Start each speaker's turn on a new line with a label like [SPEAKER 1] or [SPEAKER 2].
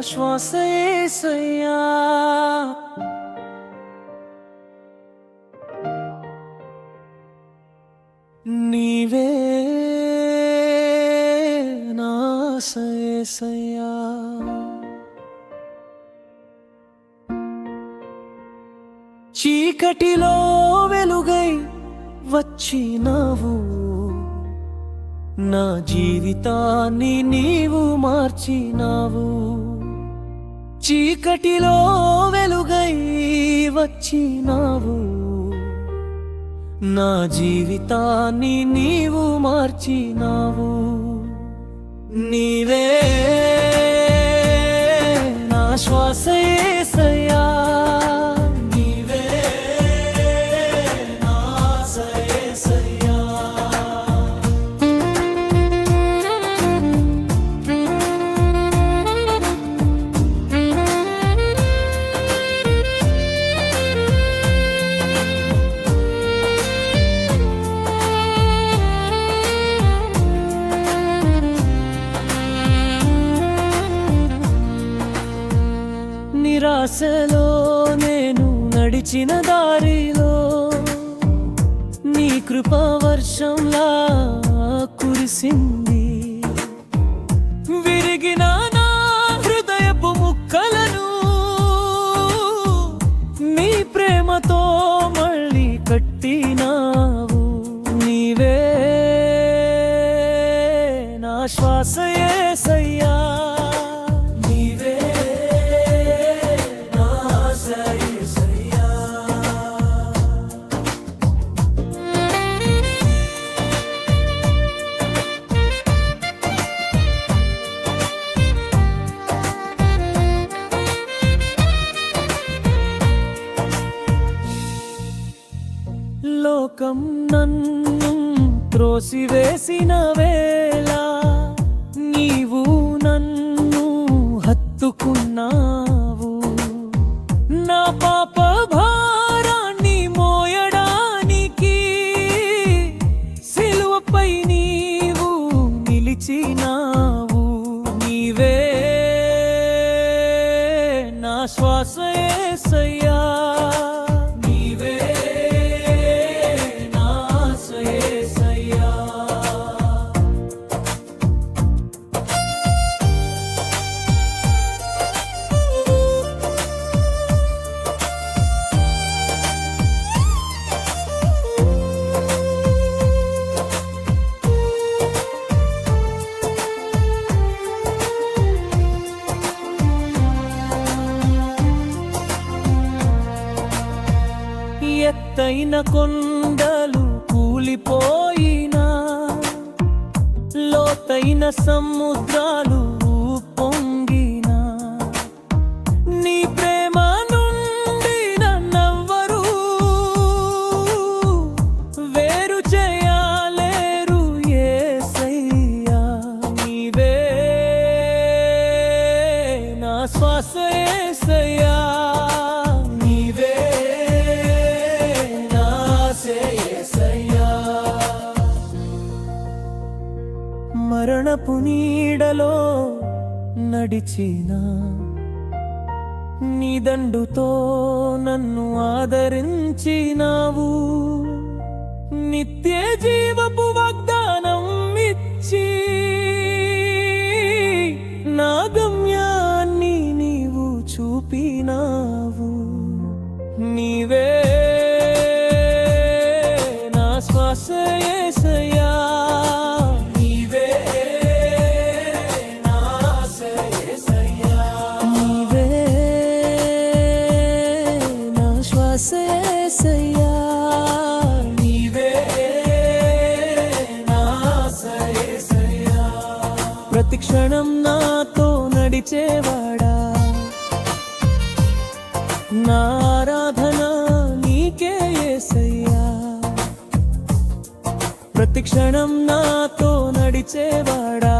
[SPEAKER 1] శ్వాస యేసయ్యా నీవే నా చీకటిలో వెలుగై వచ్చినావు. నా జీవితాన్ని నీవు మార్చినావు. చీకటిలో వెలుగై వచ్చినావు. నా జీవితాన్ని నీవు మార్చినావు. నీవే నా శ్వాస నిరాశలో నేను నడిచిన దారిలో నీ కృపా వర్షంలా కురిసింది. విరిగిన నా హృదయపు ముక్కలను నీ ప్రేమతో మళ్ళీ కట్టినావు. నీవే నా శ్వాస లోకం నన్ను త్రోసివేసిన వేళ నీవు నన్ను హత్తుకున్నావు. నా పాప భారాన్ని మోయడానికి సిలువపై నీవు నిలిచినావు. నీవే నా శ్వాస ఎత్తైన కొండలు కూలిపోయినా లోతైన సముద్రాలు పొంగినా నీ ప్రేమ నుండి నన్నెవ్వరూ వేరు చేయలేరు యేసయ్యా నీవే నా శ్వాస యేసయ్యా మరణపు నీడలో నడిచిన నీ దండుతో నన్ను ఆదరించినావు. నిత్య జీవపు వాగ్దానం ఇచ్చి నా గమ్యాన్ని నీవు చూపినావు. నీవే నా శ్వాస ప్రతి క్షణం నాతో నడిచేవాడా? నా ఆరాధన నీకే ఏసయ్యా. ప్రతి క్షణం నాతో నడిచేవాడా?